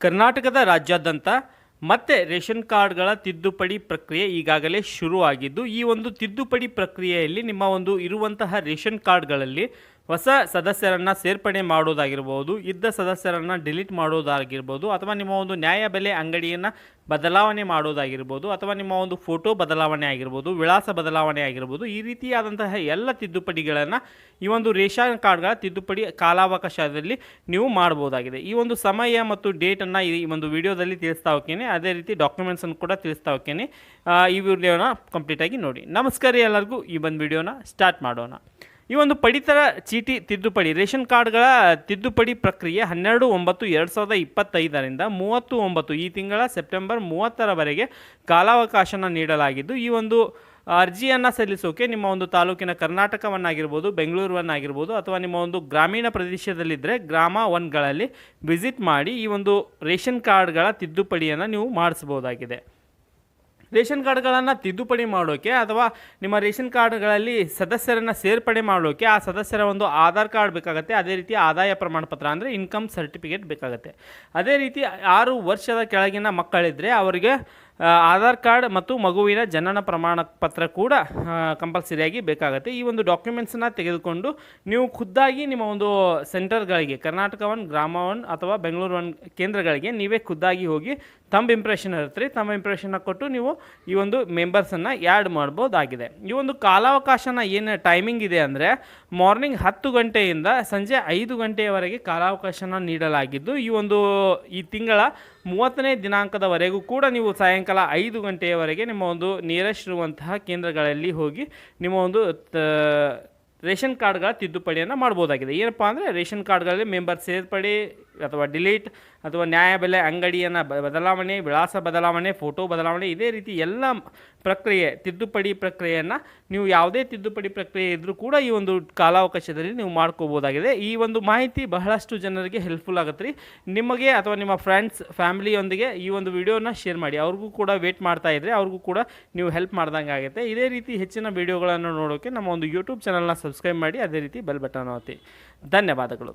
ಕರ್ನಾಟಕದ ರಾಜ್ಯಾದ್ಯಂತ ಮತ್ತೆ ರೇಷನ್ ಕಾರ್ಡ್ಗಳ ತಿದ್ದುಪಡಿ ಪ್ರಕ್ರಿಯೆ ಈಗಾಗಲೇ ಶುರುವಾಗಿದ್ದು, ಈ ಒಂದು ತಿದ್ದುಪಡಿ ಪ್ರಕ್ರಿಯೆಯಲ್ಲಿ ನಿಮ್ಮ ಒಂದು ಇರುವಂತಹ ರೇಷನ್ ಕಾರ್ಡ್ಗಳಲ್ಲಿ ಹೊಸ ಸದಸ್ಯರನ್ನು ಸೇರ್ಪಡೆ ಮಾಡೋದಾಗಿರ್ಬೋದು ಇದ್ದ ಸದಸ್ಯರನ್ನು ಡಿಲೀಟ್ ಮಾಡೋದಾಗಿರ್ಬೋದು ಅಥವಾ ನಿಮ್ಮ ಒಂದು ನ್ಯಾಯಬೆಲೆ ಅಂಗಡಿಯನ್ನು ಬದಲಾವಣೆ ಮಾಡೋದಾಗಿರ್ಬೋದು ಅಥವಾ ನಿಮ್ಮ ಒಂದು ಫೋಟೋ ಬದಲಾವಣೆ ಆಗಿರ್ಬೋದು, ವಿಳಾಸ ಬದಲಾವಣೆ ಆಗಿರ್ಬೋದು, ಈ ರೀತಿಯಾದಂತಹ ಎಲ್ಲ ತಿದ್ದುಪಡಿಗಳನ್ನು ಈ ಒಂದು ರೇಷನ್ ಕಾರ್ಡ್ಗಳ ತಿದ್ದುಪಡಿ ಕಾಲಾವಕಾಶದಲ್ಲಿ ನೀವು ಮಾಡ್ಬೋದಾಗಿದೆ. ಈ ಒಂದು ಸಮಯ ಮತ್ತು ಡೇಟನ್ನು ಈ ಒಂದು ವಿಡಿಯೋದಲ್ಲಿ ತಿಳಿಸ್ತಾ ಹೋಗ್ತೇನೆ. ಅದೇ ರೀತಿ ಡಾಕ್ಯುಮೆಂಟ್ಸನ್ನು ಕೂಡ ತಿಳಿಸ್ತಾ ಹೋಗ್ತೇನೆ. ಈ ವಿಡಿಯೋನ ಕಂಪ್ಲೀಟಾಗಿ ನೋಡಿ. ನಮಸ್ಕಾರ ಎಲ್ಲರಿಗೂ. ಈ ಒಂದು ವಿಡಿಯೋನ ಸ್ಟಾರ್ಟ್ ಮಾಡೋಣ. ಈ ಒಂದು ಪಡಿತರ ಚೀಟಿ ತಿದ್ದುಪಡಿ, ರೇಷನ್ ಕಾರ್ಡ್ಗಳ ತಿದ್ದುಪಡಿ ಪ್ರಕ್ರಿಯೆ ಹನ್ನೆರಡು, ಒಂಬತ್ತು, ಎರಡು ಸಾವಿರದ ಇಪ್ಪತ್ತೈದರಿಂದ ಮೂವತ್ತು, ಒಂಬತ್ತು ಈ ತಿಂಗಳ ಸೆಪ್ಟೆಂಬರ್ ಮೂವತ್ತರವರೆಗೆ ಕಾಲಾವಕಾಶನ ನೀಡಲಾಗಿದ್ದು, ಈ ಒಂದು ಅರ್ಜಿಯನ್ನು ಸಲ್ಲಿಸೋಕೆ ನಿಮ್ಮ ಒಂದು ತಾಲೂಕಿನ ಕರ್ನಾಟಕವನ್ನಾಗಿರ್ಬೋದು ಬೆಂಗಳೂರನ್ನಾಗಿರ್ಬೋದು ಅಥವಾ ನಿಮ್ಮ ಒಂದು ಗ್ರಾಮೀಣ ಪ್ರದೇಶದಲ್ಲಿದ್ದರೆ ಗ್ರಾಮ ಒನ್ಗಳಲ್ಲಿ ವಿಸಿಟ್ ಮಾಡಿ ಈ ಒಂದು ರೇಷನ್ ಕಾರ್ಡ್ಗಳ ತಿದ್ದುಪಡಿಯನ್ನು ನೀವು ಮಾಡಿಸ್ಬೋದಾಗಿದೆ ರೇಷನ್ ಕಾರ್ಡ್ಗಳನ್ನು ತಿದ್ದುಪಡಿ ಮಾಡೋಕ್ಕೆ ಅಥವಾ ನಿಮ್ಮ ರೇಷನ್ ಕಾರ್ಡ್ಗಳಲ್ಲಿ ಸದಸ್ಯರನ್ನು ಸೇರ್ಪಡೆ ಮಾಡೋಕ್ಕೆ ಆ ಸದಸ್ಯರ ಒಂದು ಆಧಾರ್ ಕಾರ್ಡ್ ಬೇಕಾಗುತ್ತೆ. ಅದೇ ರೀತಿ ಆದಾಯ ಪ್ರಮಾಣ ಪತ್ರ ಅಂದರೆ ಇನ್ಕಮ್ ಸರ್ಟಿಫಿಕೇಟ್ ಬೇಕಾಗುತ್ತೆ. ಅದೇ ರೀತಿ ಆರು ವರ್ಷದ ಕೆಳಗಿನ ಮಕ್ಕಳಿದ್ದರೆ ಅವರಿಗೆ ಆಧಾರ್ ಕಾರ್ಡ್ ಮತ್ತು ಮಗುವಿನ ಜನನ ಪ್ರಮಾಣ ಪತ್ರ ಕೂಡ ಕಂಪಲ್ಸರಿಯಾಗಿ ಬೇಕಾಗುತ್ತೆ. ಈ ಒಂದು ಡಾಕ್ಯುಮೆಂಟ್ಸನ್ನು ತೆಗೆದುಕೊಂಡು ನೀವು ಖುದ್ದಾಗಿ ನಿಮ್ಮ ಒಂದು ಸೆಂಟರ್ಗಳಿಗೆ ಕರ್ನಾಟಕ ಒನ್ ಗ್ರಾಮ ಒನ್ ಅಥವಾ ಬೆಂಗಳೂರು ಒನ್ ಕೇಂದ್ರಗಳಿಗೆ ನೀವೇ ಖುದ್ದಾಗಿ ಹೋಗಿ ತಮ್ಮ ಇಂಪ್ರೆಷನ್ ಇರುತ್ತೆ. ತಮ್ಮ ಇಂಪ್ರೆಷನ್ನ ಕೊಟ್ಟು ನೀವು ಈ ಒಂದು ಮೆಂಬರ್ಸನ್ನು ಆ್ಯಡ್ ಮಾಡ್ಬೋದಾಗಿದೆ. ಈ ಒಂದು ಕಾಲಾವಕಾಶನ ಏನು ಟೈಮಿಂಗ್ ಇದೆ ಅಂದರೆ ಮಾರ್ನಿಂಗ್ ಹತ್ತು ಗಂಟೆಯಿಂದ ಸಂಜೆ ಐದು ಗಂಟೆಯವರೆಗೆ ಕಾಲಾವಕಾಶನ ನೀಡಲಾಗಿದ್ದು, ಈ ಒಂದು, ಈ ತಿಂಗಳ ಮೂವತ್ತನೇ ದಿನಾಂಕದವರೆಗೂ ಕೂಡ ನೀವು ಸಾಯಂಕಾಲ ಐದು ಗಂಟೆಯವರೆಗೆ ನಿಮ್ಮ ಒಂದು ನಿಯರೆಸ್ಟ್ ಕೇಂದ್ರಗಳಲ್ಲಿ ಹೋಗಿ ನಿಮ್ಮ ಒಂದು ರೇಷನ್ ಕಾರ್ಡ್ಗಳ ತಿದ್ದುಪಡಿಯನ್ನು ಮಾಡ್ಬೋದಾಗಿದೆ. ಏನಪ್ಪ ಅಂದರೆ ರೇಷನ್ ಕಾರ್ಡ್ಗಳಲ್ಲಿ ಮೆಂಬರ್ ಸೇರ್ಪಡೆ ಅಥವಾ ಡಿಲೀಟ್ ಅಥವಾ ನ್ಯಾಯಬೆಲೆ ಅಂಗಡಿಯನ್ನು ಬದಲಾವಣೆ, ವಿಳಾಸ ಬದಲಾವಣೆ, ಫೋಟೋ ಬದಲಾವಣೆ, ಇದೇ ರೀತಿ ಎಲ್ಲ ಪ್ರಕ್ರಿಯೆ, ತಿದ್ದುಪಡಿ ಪ್ರಕ್ರಿಯೆಯನ್ನು ನೀವು ಯಾವುದೇ ತಿದ್ದುಪಡಿ ಪ್ರಕ್ರಿಯೆ ಇದ್ದರೂ ಕೂಡ ಈ ಒಂದು ಕಾಲಾವಕಾಶದಲ್ಲಿ ನೀವು ಮಾಡ್ಕೋಬೋದಾಗಿದೆ. ಈ ಒಂದು ಮಾಹಿತಿ ಬಹಳಷ್ಟು ಜನರಿಗೆ ಹೆಲ್ಪ್ಫುಲ್ ಆಗುತ್ತೆ ರೀ ನಿಮಗೆ ಅಥವಾ ನಿಮ್ಮ ಫ್ರೆಂಡ್ಸ್ ಫ್ಯಾಮಿಲಿಯೊಂದಿಗೆ ಈ ಒಂದು ವಿಡಿಯೋನ ಶೇರ್ ಮಾಡಿ. ಅವ್ರಿಗೂ ಕೂಡ ವೇಟ್ ಮಾಡ್ತಾ ಇದ್ದರೆ ಅವ್ರಿಗೂ ಕೂಡ ನೀವು ಹೆಲ್ಪ್ ಮಾಡ್ದಂಗೆ ಆಗುತ್ತೆ. ಇದೇ ರೀತಿ ಹೆಚ್ಚಿನ ವಿಡಿಯೋಗಳನ್ನು ನೋಡೋಕ್ಕೆ ನಮ್ಮ ಒಂದು ಯೂಟ್ಯೂಬ್ ಚಾನಲ್ನ ಸಬ್ಸ್ಕ್ರೈಬ್ ಮಾಡಿ, ಅದೇ ರೀತಿ ಬೆಲ್ ಬಟನ್ ಒತ್ತಿ. ಧನ್ಯವಾದಗಳು.